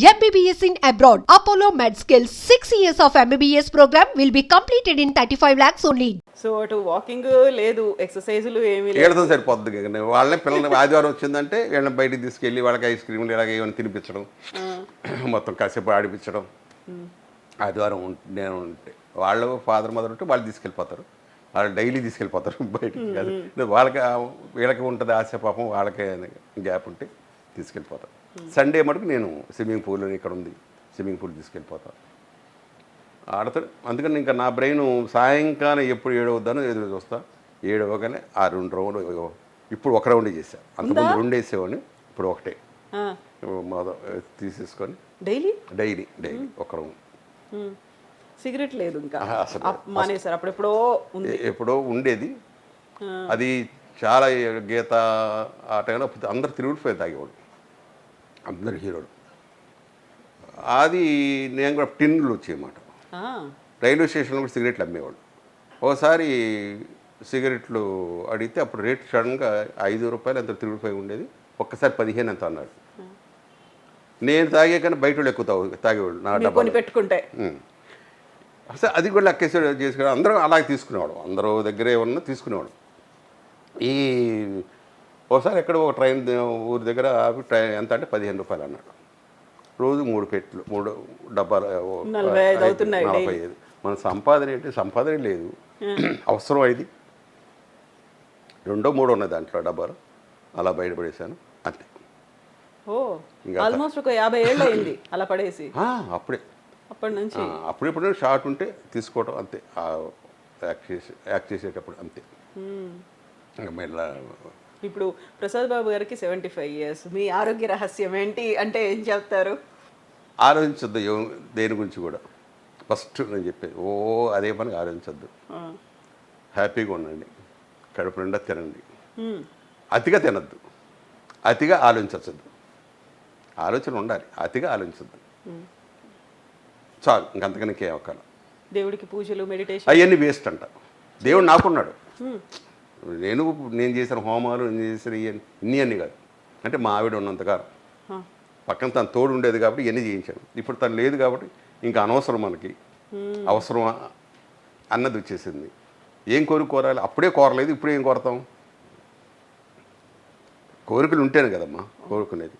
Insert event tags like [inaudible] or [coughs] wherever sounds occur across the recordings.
MBBS in abroad. Apollo MedSkill 6 years of MBBS program will be completed in 35 lakhs only. So అటు walking లేదు ఎక్సర్సైజులు ఏమీ లేదు. ఏడతో సరిపోద్ది ఇక నేను వాళ్ళని పిల్లల్ని [laughs] ఆదివారం వచ్చిందంటే వీళ్ళని బయటికి తీసుకెళ్ళి వాళ్ళకి ఐస్ క్రీమ్లు ఇలాగ ఏమైనా తినిపించడం మొత్తం కాసేపు ఆడిపించడం. ఆదివారం ఉం- నేను ఉంటే వాళ్ళు ఫాదర్ మదర్ ఉంటే వాళ్ళు తీసుకెళ్ళిపోతారు. వాళ్ళు డైలీ తీసుకెళ్ళిపోతారు [laughs] బయటికి వాళ్ళకి ఆ- వీళ్ళకి ఉంటుంది ఆశ పాపం వాళ్ళకే గ్యాప్ ఉంటే తీసుకెళ్ళిపోతారు. సండే మటుకు నేను స్విమ్మింగ్ పూల్ ఇక్కడ ఉంది. స్విమ్మింగ్ పూల్ తీసుకెళ్ళిపోతాను ఆడతాడు. అందుకని ఇంకా నా బ్రెయిన్ సాయంకాలం ఎప్పుడు ఏడవద్దానో ఎదురు చూస్తా. ఏడవగానే ఆ రెండు రౌండ్ ఇప్పుడు ఒక రౌండే చేశా. అంతకుముందు రెండు వేసేవాడిని ఇప్పుడు ఒకటే. తీసేసుకొని డైలీ? డైలీ డైలీ ఒక రౌండ్. సిగరెట్ లేదు ఇంకా. మానేశారు. అప్పుడెప్పుడో ఎప్పుడో ఉండేది. అది చాలా గీత ఆ టైంలో అందరు తిరుగుడిపోయి తాగేవాడు అందరు హీరోలు. అది నేను కూడా టిన్నులు వచ్చేయన్నమాట ఆ, రైల్వే స్టేషన్లో కూడా సిగరెట్లు అమ్మేవాడు ఒకసారి సిగరెట్లు అడిగితే అప్పుడు రేట్ సడన్గా ఐదు రూపాయలు ఎంత తిరుగుడిపోయి ఉండేది? ఒక్కసారి పదిహేను ఎంత అన్నాడు నేను తాగే కానీ బయట వాళ్ళు ఎక్కువ తాగు తాగేవాళ్ళు నా డబ్బా పెట్టుకుంటే. అసలు అది కూడా లెక్కేసాడు చేసుకున్నాడు అందరూ అలాగే తీసుకునేవాడు అందరూ దగ్గరే ఉన్న తీసుకునేవాడు ఈ ఒకసారి ఎక్కడ ఒక ట్రైన్ ఊరి దగ్గర ఆపి ట్రైన్ ఎంత అంటే పదిహేను రూపాయలు అన్నాడు. రోజు మూడు పెట్లు మూడు డబ్బాలు నలభై ఐదు మన సంపాదన ఏంటి? సంపాదన లేదు. అవసరం అయింది రెండో మూడో ఉన్నాయి దాంట్లో డబ్బాలు. అలా బయటపడేశాను. అంతే. ఆల్మోస్ట్ ఒక యాభై ఏళ్ళు అయింది అలా పడేసి. అప్పుడే. అప్పటి నుంచి. అప్పుడెప్పుడు షార్ట్ ఉంటే తీసుకోవడం అంతే. యాక్ట్ చేసే యాక్ట్ చేసేటప్పుడు అంతే. ఇంకా మళ్ళా ఇప్పుడు ప్రసాద్ బాబు గారికి సెవెంటీ ఫైవ్ ఇయర్స్ మీ ఆరోగ్య రహస్యం ఏంటి? అంటే ఏం చెప్తారు? ఆలోచించొద్దు దేని గురించి కూడా. ఫస్ట్ నేను చెప్పేది ఓ అదే పని ఆలోచించొద్దు. హ్యాపీగా ఉండండి. కడుపు నిండా తినండి. అతిగా తినద్దు. అతిగా ఆలోచించద్దు. ఆలోచన ఉండాలి. అతిగా ఆలోచించద్దు. చాలు ఇంకంతకని ఇంకేం ఒక్కల దేవుడికి పూజలు మెడిటేషన్ అవన్నీ వేస్ట్ అంట. దేవుడు నాకున్నాడు. నేను నేను చేసిన హోమాలు నేను చేసిన ఇవన్నీ ఇన్ని అన్ని కాదు. అంటే మా ఆవిడ ఉన్నంతకాలం పక్కన తను తోడు ఉండేది కాబట్టి ఇవన్నీ చేయించాను. ఇప్పుడు తను లేదు కాబట్టి ఇంకా అనవసరం మనకి. అవసరం అన్నది వచ్చేసింది. ఏం కోరిక కోరాలి? అప్పుడే కోరలేదు ఇప్పుడు ఏం కోరతాం? కోరికలు ఉంటేనే కదమ్మా కోరుకునేది.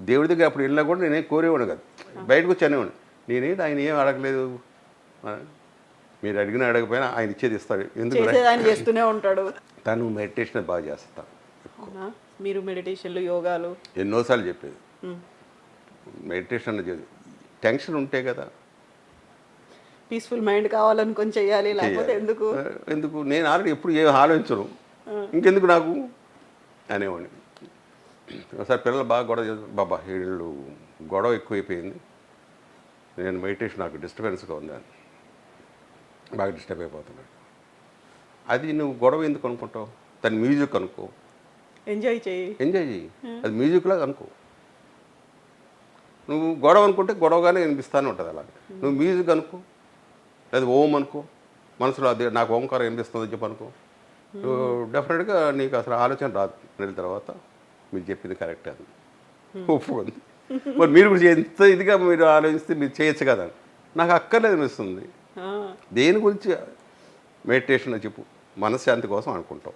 దేవుడి దగ్గర అప్పుడు వెళ్ళినా కూడా నేనేం కోరేవాడు కదా. బయటకు వచ్చి అనేవాడు నేనేంటి ఆయన ఏం అడగలేదు? మీరు అడిగినా అడగపోయినా ఆయన ఇచ్చేది ఇస్తాడు. ఎందుకు చేస్తూనే ఉంటాడు. తను మెడిటేషన్ బాగా చేస్తాను? మీరు మెడిటేషన్లు యోగాలు? ఎన్నోసార్లు చెప్పేది. మెడిటేషన్ టెన్షన్ ఉంటే కదా. పీస్ఫుల్ మైండ్ కావాలనుకొని చెయ్యాలి లేకపోతే చేయాలి. ఎందుకు ఎందుకు? నేను ఆల్రెడీ ఎప్పుడు ఏం ఆలోచించను. ఇంకెందుకు నాకు? అనేవాడిని. ఒకసారి పిల్లలు బాగా గొడవ బాబా వీళ్ళు గొడవ ఎక్కువైపోయింది. నేను మెడిటేషన్ నాకు డిస్టర్బెన్స్గా ఉంది అని బాగా డిస్టర్బ్ అయిపోతున్నాడు. అది నువ్వు గొడవ ఎందుకు అనుకుంటావు? దాని మ్యూజిక్ అనుకో. ఎంజాయ్ చేయి. ఎంజాయ్ చెయ్యి అది మ్యూజిక్లాగా అనుకో. నువ్వు గొడవ అనుకుంటే గొడవగానే వినిపిస్తానే ఉంటుంది అలాగే. నువ్వు మ్యూజిక్ అనుకో. లేదా ఓం అనుకో. మనసులో అదే నాకు ఓంకారం వినిపిస్తుందని చెప్పి అనుకో. డెఫినెట్గా నీకు అసలు ఆలోచన రాదు. నెల తర్వాత మీరు చెప్పింది కరెక్ట్ అని ఒప్పుకుంది మరి మీరు కూడా ఎంత ఇదిగా మీరు ఆలోచిస్తే మీరు చేయొచ్చు కదా. నాకు అక్కర్లేదు అనిపిస్తుంది. దేని గురించి మెడిటేషన్ చెప్పు. మనశ్శాంతి కోసం అనుకుంటాం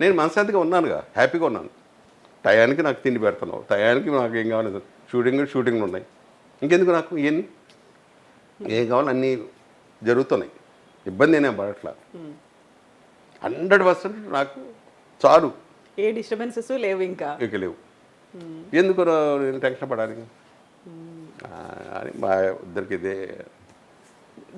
నేను మనశ్శాంతిగా ఉన్నానుగా హ్యాపీగా ఉన్నాను. టయానికి నాకు తిండి పెడుతున్నావు. టయానికి నాకు ఏం కావాలి? షూటింగ్ షూటింగ్లు ఉన్నాయి. ఇంకెందుకు నాకు ఇవన్నీ ఏం కావాలి? అన్నీ జరుగుతున్నాయి. ఇబ్బంది నేనే పడట్లా. హండ్రెడ్ పర్సెంట్ నాకు చాలు. ఏ డిస్టర్బెన్సెస్ లేవు ఇంకా. ఇక లేవు. ఎందుకు నేను టెన్షన్ పడాలి. అని మా ఇద్దరికి ఇదే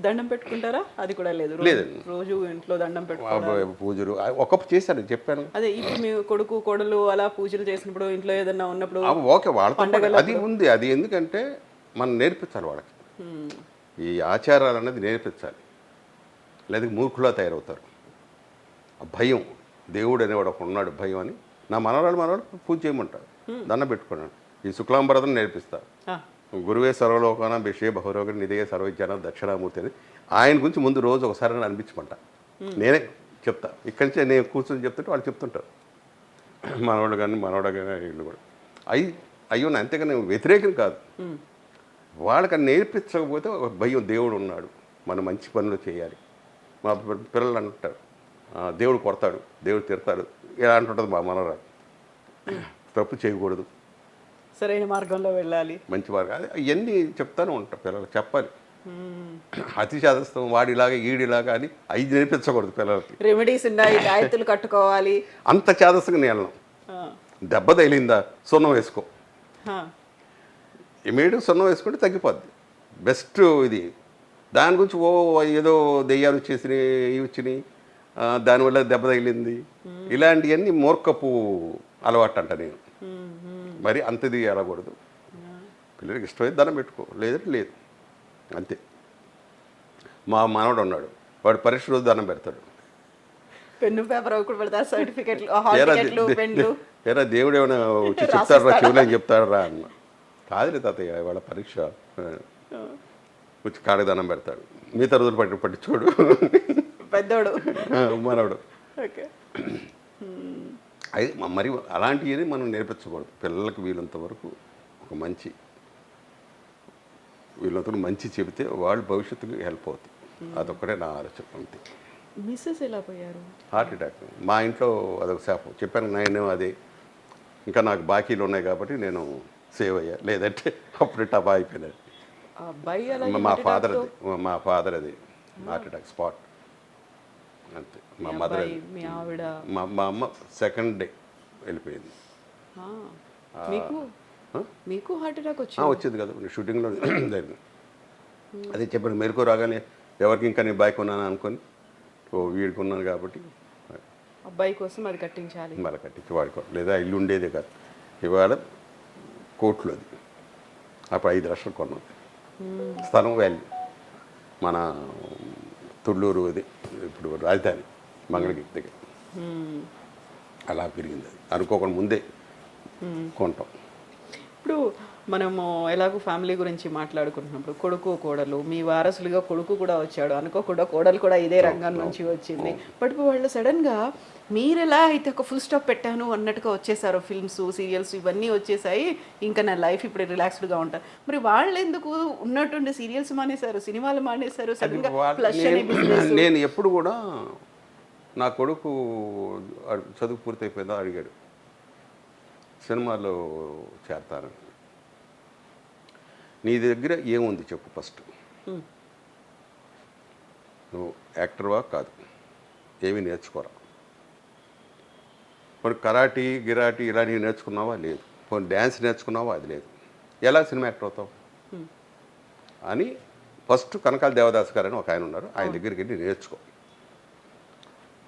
దండం పెట్టుకుంటారా? అది కూడా లేదు. లేదండి. రోజు ఇంట్లో దండం పెట్టు ఆ పూజలు. ఒకప్పుడు చేశాను చెప్పాను. అదే ఇప్పుడు మీ కొడుకు కోడలు అలా పూజలు చేసినప్పుడు ఇంట్లో ఏదన్నా ఉన్నప్పుడు ఓకే వాళ్ళతో పాటు అది ఉంది. అది ఎందుకంటే మనం నేర్పించాలి వాళ్ళకి. ఈ ఆచారాలు అనేది నేర్పించాలి. లేదా మూర్ఖులా తయారవుతారు. భయం దేవుడు అనేవాడు ఒక ఉన్నాడు భయం అని. నా మనవరాలు మనవాడు పూజ చేయమంటారు. దండం పెట్టుకున్నాడు. ఈ శుక్లాంబరదం నేర్పిస్తా ఆ, గురువే సర్వలోకాన బిషే బహురోగ నిధిగే సర్వజ్ఞాన దక్షిణామూర్తి అని ఆయన గురించి ముందు రోజు ఒకసారి అని అనిపించమంట. నేనే చెప్తా. ఇక్కడి నుంచి నేను కూర్చొని చెప్తుంటే వాళ్ళు చెప్తుంటారు. మనవాడు కానీ మనవాడు కానీ వీళ్ళు కూడా. అయ్యో నా అంతేగాని వ్యతిరేకం కాదు. వాళ్ళకి నేర్పించకపోతే ఒక భయం దేవుడు ఉన్నాడు. మనం మంచి పనులు చేయాలి. మా పిల్లలు అంటారు. "ఆ, దేవుడు కొడతాడు దేవుడు తిడతాడు. ఇలా అంటుంటుంది మా మనవరాలు. తప్పు చేయకూడదు. సరైన మార్గంలో వెళ్ళాలి. మంచి వారు అది ఇవన్నీ చెప్తానే ఉంటాం పిల్లలకు చెప్పాలి. అతి చేదస్తాం వాడిలాగా ఈడిలాగా అని అవి నేర్పించకూడదు పిల్లలకి. రెమెడీస్ ఉన్నాయి దాయతులు కట్టుకోవాలి. అంత చేదస్తగా నేను ఆ, దెబ్బ తగిలిందా సున్నం వేసుకో. ఇమీడియట్ సున్నం వేసుకుంటే తగ్గిపోద్ది. బెస్ట్ ఇది. దాని గురించి ఓ ఏదో దెయ్యాలు వచ్చేసినాయి ఇవి వచ్చినాయి. దానివల్ల దెబ్బ తగిలింది. ఇలాంటివన్నీ మూర్ఖపు అలవాటు అంట నేను. మరి అంతది వెళ్ళకూడదు పిల్లలకి ఇష్టమైతే దండం పెట్టుకో లేదంటే లేదు. అంతే. మా మనవడు ఉన్నాడు వాడు పరీక్ష రోజు దండం పెడతాడు. పెన్ను పేపర్ ఒకటి పెడతారు సర్టిఫికెట్లు హాల్ ఏరా దేవుడు ఏమైనా [laughs] వచ్చి చెప్తాడు రా చెవులు చెప్తాడు రా అన్న. కాదులే తాతయ్య వాళ్ళ పరీక్ష. వచ్చి కాడకి దండం పెడతాడు. మిగతా రోజులు పట్టి పట్టించోడు పెద్దోడు. మనవడు ఓకే. [clears throat] అది మరి అలాంటివి మనం నేర్పించకూడదు. పిల్లలకు వీలంత వరకు ఒక మంచి వీళ్ళంతా మంచి చెబితే వాళ్ళు భవిష్యత్తుకు హెల్ప్ అవుతుంది అదొక్కటే నా ఆలోచన అంతే. మిస్సెస్ ఎలా పోయారు? Heart attack. మా ఇంట్లో అదొక శాపం. చెప్పాను నేను అదే. ఇంకా నాకు బాకీలు ఉన్నాయి కాబట్టి నేను సేవ్ అయ్యా. లేదంటే అప్పుడు టబా అయిపోయినది మా ఫాదర్ అది. మా ఫాదర్ అది. Heart attack spot. అంతే. మా మదర్ మీ ఆవిడ? మా మా అమ్మ సెకండ్ డే వెళ్ళిపోయింది. మీకు? మీకు హార్ట్ అటాక్ ఆ, వచ్చింది? వచ్చింది కదా. షూటింగ్లో [coughs] జరిగింది అదే చెప్పాను మెరుకు రాగానే ఎవరికి ఇంకా నేను బైక్ ఉన్నాను అనుకొని ఓ వీడికి ఉన్నాను కాబట్టి. అబ్బాయి కోసం అది కట్టించాలి. మళ్ళీ కట్టించి వాడుకో లేదా ఇల్లు ఉండేదే కాదు. ఇవాళ కోట్లు అది. అప్పుడు ఐదు లక్షలు కొన్నాం. స్థలం వాల్యూ మన తుళ్ళూరు అది. ఇప్పుడు రాజధాని మంగళగిరి దగ్గర. అలా పెరిగింది అది. అనుకోకుండా ముందే కొంటాం. ఇప్పుడు మనము ఎలాగో ఫ్యామిలీ గురించి మాట్లాడుకుంటున్నప్పుడు కొడుకు కోడలు మీ వారసులుగా కొడుకు కూడా వచ్చాడు అనుకోకుండా కోడలు కూడా ఇదే రంగం నుంచి వచ్చింది. బట్ వాళ్ళు సడన్గా మీరు ఎలా అయితే ఒక ఫుల్ స్టాప్ పెట్టాను అన్నట్టుగా వచ్చేసారు ఫిల్మ్స్ సీరియల్స్ ఇవన్నీ వచ్చేసాయి. ఇంకా నా లైఫ్ ఇప్పుడు రిలాక్స్డ్గా ఉంటారు మరి వాళ్ళు ఎందుకు ఉన్నట్టుండి సీరియల్స్ మానేశారు సినిమాలు మానేశారు సడన్గా [clears throat] నేను- ఎప్పుడు కూడా నా కొడుకు చదువు పూర్తయిపోయిందా అడిగాడు. సినిమాలో చేరతాను నీ దగ్గర ఏముంది చెప్పు ఫస్ట్. నువ్వు యాక్టర్వా కాదు. ఏమీ నేర్చుకోరా. మరి కరాటీ గిరాటీ ఇలాంటివి నేర్చుకున్నావా? లేదు. కొన్ని డ్యాన్స్ నేర్చుకున్నావా? అది లేదు. ఎలా సినిమా యాక్టర్ అవుతావు? అని ఫస్ట్ కనకాల దేవదాస్ గారు అని ఒక ఆయన ఉన్నారు. ఆయన దగ్గరికి వెళ్ళి నేర్చుకో.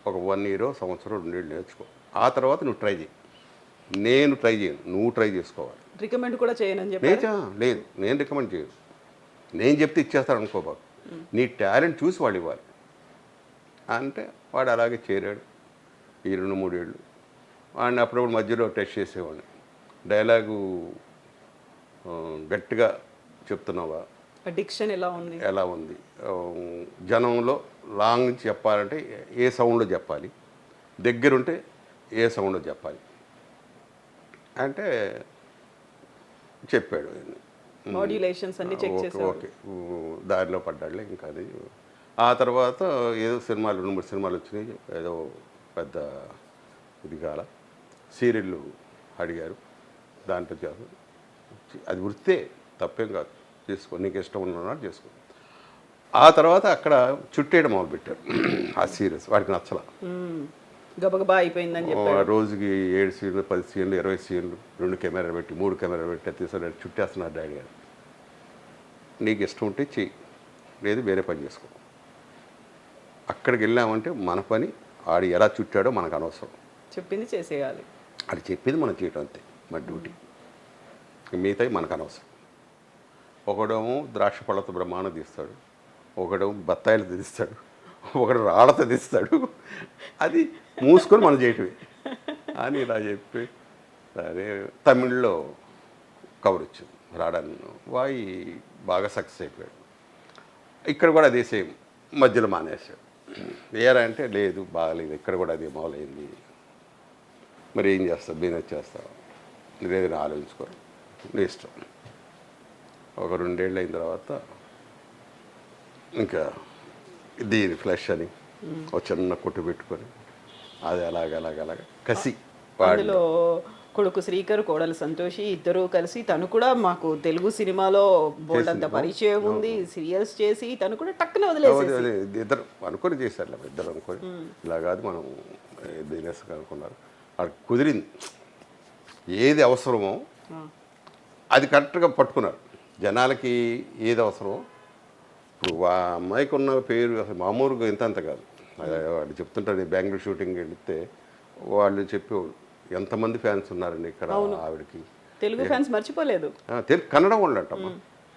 ఒక వన్ ఇయర్ సంవత్సరం రెండేళ్ళు నేర్చుకో. ఆ తర్వాత నువ్వు ట్రై చేయి. నేను ట్రై చేయను. నువ్వు ట్రై చేసుకోవాలి. రికమెండ్ కూడా చేయనని చెప్పి లేదు నేను రికమెండ్ చేయను. నేను చెప్తే ఇచ్చేస్తాడు అనుకోబాకు నీ టాలెంట్ చూసి వాళ్ళు ఇవ్వాలి. అంటే వాడు అలాగే చేరాడు. ఈ రెండు మూడేళ్ళు వాడిని అప్పుడప్పుడు మధ్యలో టెస్ట్ చేసేవాడిని. డైలాగు గట్టిగా చెప్తున్నావా? డిక్షన్ ఎలా ఉంది? ఎలా ఉంది? జనంలో లాంగ్ నుంచి చెప్పాలంటే ఏ సౌండ్లో చెప్పాలి? దగ్గరుంటే ఏ సౌండ్లో చెప్పాలి? అంటే చెప్పాడు. మాడ్యులేషన్స్ అన్ని చెక్ ఓకే చేశారు ఓకే. ఊ, దారిలో పడ్డాడులే ఇంకా అది. ఆ తర్వాత ఏదో సినిమాలు రెండు మూడు సినిమాలు వచ్చినాయి. ఏదో పెద్ద ఇది కాల. సీరియళ్ళు అడిగారు. దాంట్లో చేస్తాం అది వృత్తే తప్పేం కాదు. చేసుకో నీకు ఇష్టం ఉన్నాడు చేసుకో. ఆ తర్వాత అక్కడ చుట్టేయడం మొదలుపెట్టారు. ఆ సీరియల్స్. వాడికి నచ్చల. మ్మ్. గబగబా అయిపోయిందని చెప్పి రోజుకి ఏడు సీన్లు పది సీన్లు ఇరవై సీన్లు రెండు కెమెరాలు పెట్టి మూడు కెమెరాలు పెట్టి తీసుకుని చుట్టేస్తున్నారు డాడీ గారు. నీకు ఇష్టం ఉంటే చెయ్యి లేదు వేరే పని చేసుకో. అక్కడికి వెళ్ళామంటే మన పని ఆడు ఎలా చుట్టాడో మనకు అనవసరం. చెప్పింది చేసేయాలి. అది చెప్పింది మనం చేయటం అంతే మన డ్యూటీ. మిగతాయి మనకు అనవసరం. ఒకడేమో ద్రాక్ష పళ్ళతో బ్రహ్మాండం తీస్తాడు ఒకడేమో బత్తాయిలు తీస్తాడు ఒకడు రాళ్ళతో తీస్తాడు అది మూసుకొని మనం చేయటమే. అని ఇలా చెప్పి సరే తమిళ్ళో కవర్ వచ్చింది రాడాన్ని. వాయి బాగా సక్సెస్ అయిపోయాడు. ఇక్కడ కూడా అదే సేమ్ మధ్యలో మానేశాడు. ఏరా అంటే లేదు బాగలేదు ఇక్కడ కూడా అదే మొదలైంది. మరి ఏం చేస్తావు? బిజినెస్ చేస్తావు? ఏదైనా ఆలోచించుకో. నీ ఇష్టం. ఒక రెండేళ్ళు అయిన తర్వాత ఇంకా దీని ఫ్లష్ అని ఒక చిన్న కొట్టు పెట్టుకొని అది అలాగ అలాగ అలాగ కసి వాడు అందులో కొడుకు శ్రీకర్ కోడలు సంతోషి ఇద్దరు కలిసి తను కూడా మాకు తెలుగు సినిమాలో బోల్డ్ అంత పరిచయం ఉంది సీరియల్స్ చేసి తను కూడా టక్కున వదిలేసి ఇద్దరు అనుకొని చేశారు ఇద్దరు అనుకొని. ఇలా కాదు మనం బిజినెస్ అనుకున్నారు అది కుదిరింది. ఏది అవసరమో అది కరెక్ట్గా పట్టుకున్నారు. జనాలకి ఏది అవసరమో ఇప్పుడు వా అమ్మాయికి ఉన్న పేరు అసలు మామూలుగా ఇంత అంత కాదు. అదే వాళ్ళు చెప్తుంటారు బెంగళూరు షూటింగ్ వెళితే వాళ్ళు చెప్పేవాళ్ళు ఎంతమంది ఫ్యాన్స్ ఉన్నారండి ఇక్కడ ఆవిడకి? తెలుగు ఫ్యాన్స్ మర్చిపోలేదు. ఆ, తెలు కన్నడం వాళ్ళు అంటమ్మా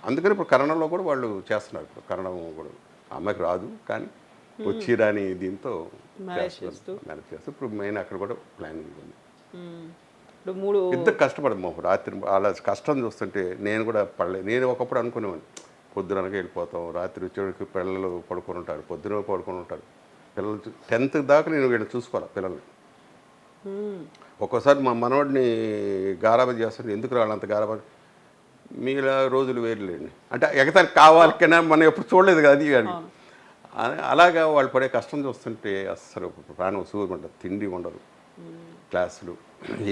అందుకని ఇప్పుడు కన్నడంలో కూడా వాళ్ళు చేస్తున్నారు. ఇప్పుడు కన్నడం కూడా ఆ అమ్మాయికి రాదు కానీ వచ్చి రాని దీంతో. మేనేజ్ చేస్తూ. ఇప్పుడు మెయిన్ అక్కడ కూడా ప్లానింగ్ ఉంది. ఇప్పుడు మూడు ఇద్దరు కష్టపడము రాత్రి అలా కష్టం చూస్తుంటే నేను కూడా పడలే. నేను ఒకప్పుడు అనుకునేవాడిని. పొద్దుననగా వెళ్ళిపోతాం. రాత్రి వచ్చేవాడికి పిల్లలు పడుకొని ఉంటారు. పొద్దున పడుకొని ఉంటారు. పిల్లలు టెన్త్ దాకా నేను వీళ్ళని చూసుకోవాలి పిల్లల్ని. ఉమ్. ఒక్కోసారి మా మనవాడిని గారాబం చేస్తుంటే ఎందుకు రావాలి అంత గారాబం? మీలా రోజులు వేరులేండి. అంటే ఎగతానికి కావాలి కన్నా మనం ఎప్పుడు చూడలేదు కదా అది కానీ అలాగా వాళ్ళు పడే కష్టం చూస్తుంటే అస్సలు ప్రాణం సూర్యం ఉండదు తిండి ఉండదు. క్లాసులు.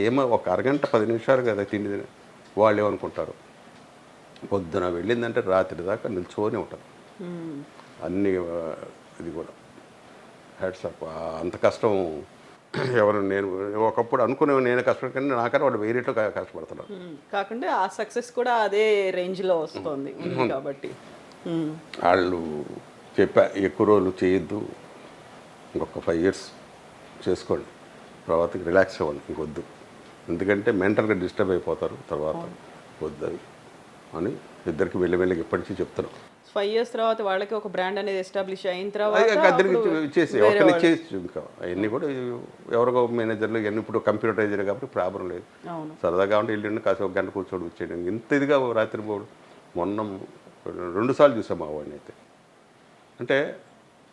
ఏమో ఒక అరగంట పది నిమిషాలు కదా తిండి తిని వాళ్ళు ఏమనుకుంటారు? పొద్దున వెళ్ళిందంటే రాత్రి దాకా నిల్చొని ఉంటారు ఉమ్. అన్ని ఇది కూడా. హెడ్స్ అప్ అంత కష్టం ఎవరు నేను ఒకప్పుడు అనుకునే నేను కష్టపడి కానీ నాకన్నా వాడు వెయ్యి రెట్లు క- కష్టపడుతున్నారు ఉమ్. కాకుండా ఆ సక్సెస్ కూడా అదే రేంజ్లో వస్తుంది ఉంది కాబట్టి. వాళ్ళు చెప్పా ఎక్కువ రోజులు చేయొద్దు. ఇంకొక ఫైవ్ ఇయర్స్ చేసుకోండి. తర్వాత రిలాక్స్ అవ్వండి ఇంకొద్దు. ఎందుకంటే మెంటల్గా డిస్టర్బ్ అయిపోతారు తర్వాత. వద్దు అని ఇద్దరికి వెళ్ళి వెళ్ళి ఇప్పటి నుంచి చెప్తున్నాం. ఫైవ్ ఇయర్స్ తర్వాత వాళ్ళకి ఒక బ్రాండ్ అనేది ఎస్టాబ్లిష్ అయిన తర్వాత అద్దరికి ఒకరిని వాళ్ళు- ఇంకా అవన్నీ కూడా ఎవరికో మేనేజర్లు ఇవన్నీ ఇప్పుడు కంప్యూటరైజర్ కాబట్టి ప్రాబ్లం లేదు. అవును. సరదాగా ఉంటే వెళ్ళండి కాసేపు ఒక గంట కూర్చోడు వచ్చేయడం ఇంత ఇదిగా రాత్రి పోడు మొన్న రెండు సార్లు చూసాం మా వాడిని అయితే. అంటే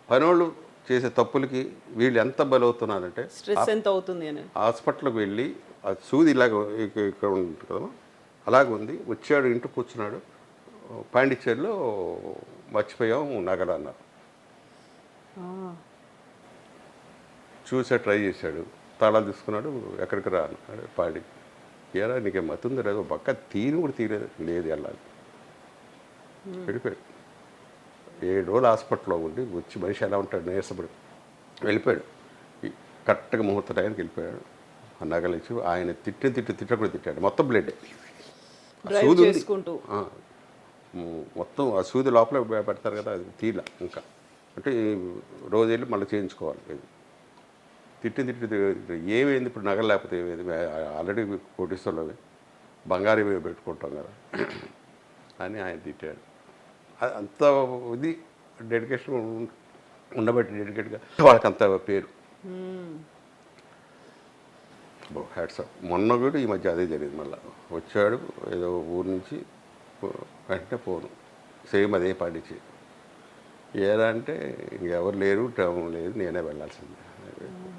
పనోళ్ళు చేసే తప్పులకి వీళ్ళు ఎంత బలవుతున్నారంటే స్ట్రెస్ ఎంత అవుతుంది అని. హాస్పిటల్కి వెళ్ళి ఆ సూది ఇలాగ ఇక- ఇక్కడ ఉంటుంది కదా అలాగ ఉంది వచ్చాడు ఇంటికి కూర్చున్నాడు. పాండిచ్చేరిలో మర్చిపోయాం నగలు అన్నారు. చూసే ట్రై చేశాడు. తాళాలు తీసుకున్నాడు ఎక్కడికి రా అన్నాడు పాడి. ఏరా నీకేం మతుంది లేదు పక్క తీని కూడా తీయలేదు లేదు వెళ్ళాలి. వెళ్ళిపోయాడు. ఏడు రోజులు హాస్పిటల్లో ఉండి వచ్చి మనిషి ఎలా ఉంటాడు నీరసపడి. వెళ్ళిపోయాడు. కరెక్ట్గా ముహూర్త టైంకి వెళ్ళిపోయాడు. ఆ నగలు ఇచ్చి ఆయన తిట్టి తిట్టి తిట్ట కూడా తిట్టాడు. మొత్తం బ్లడ్ చేసుకుంటూ. మొత్తం ఆ సూది లోపల పెడతారు కదా అది తీల ఇంకా. అంటే రోజు వెళ్ళి మళ్ళీ చేయించుకోవాలి ఇది తిట్టి తిట్టి ఏమైంది ఇప్పుడు నగలు లేకపోతే ఏమైంది? ఆల్రెడీ కోటిస్తున్నవి బంగారు పెట్టుకుంటాం కదా. అని ఆయన తిట్టాడు. అంత ఇది డెడికేషన్ ఉండబట్టి డెడికేట్గా. వాళ్ళకి అంత పేరు. హ్యాట్సప్ మొన్న కూడా ఈ మధ్య అదే జరిగింది మళ్ళీ. వచ్చాడు ఏదో ఊరు నుంచి వెంటనే పోను సేమ్ అదే పాటించి ఎలా అంటే ఇంకెవరు లేరు టైం లేదు నేనే వెళ్ళాల్సిందే.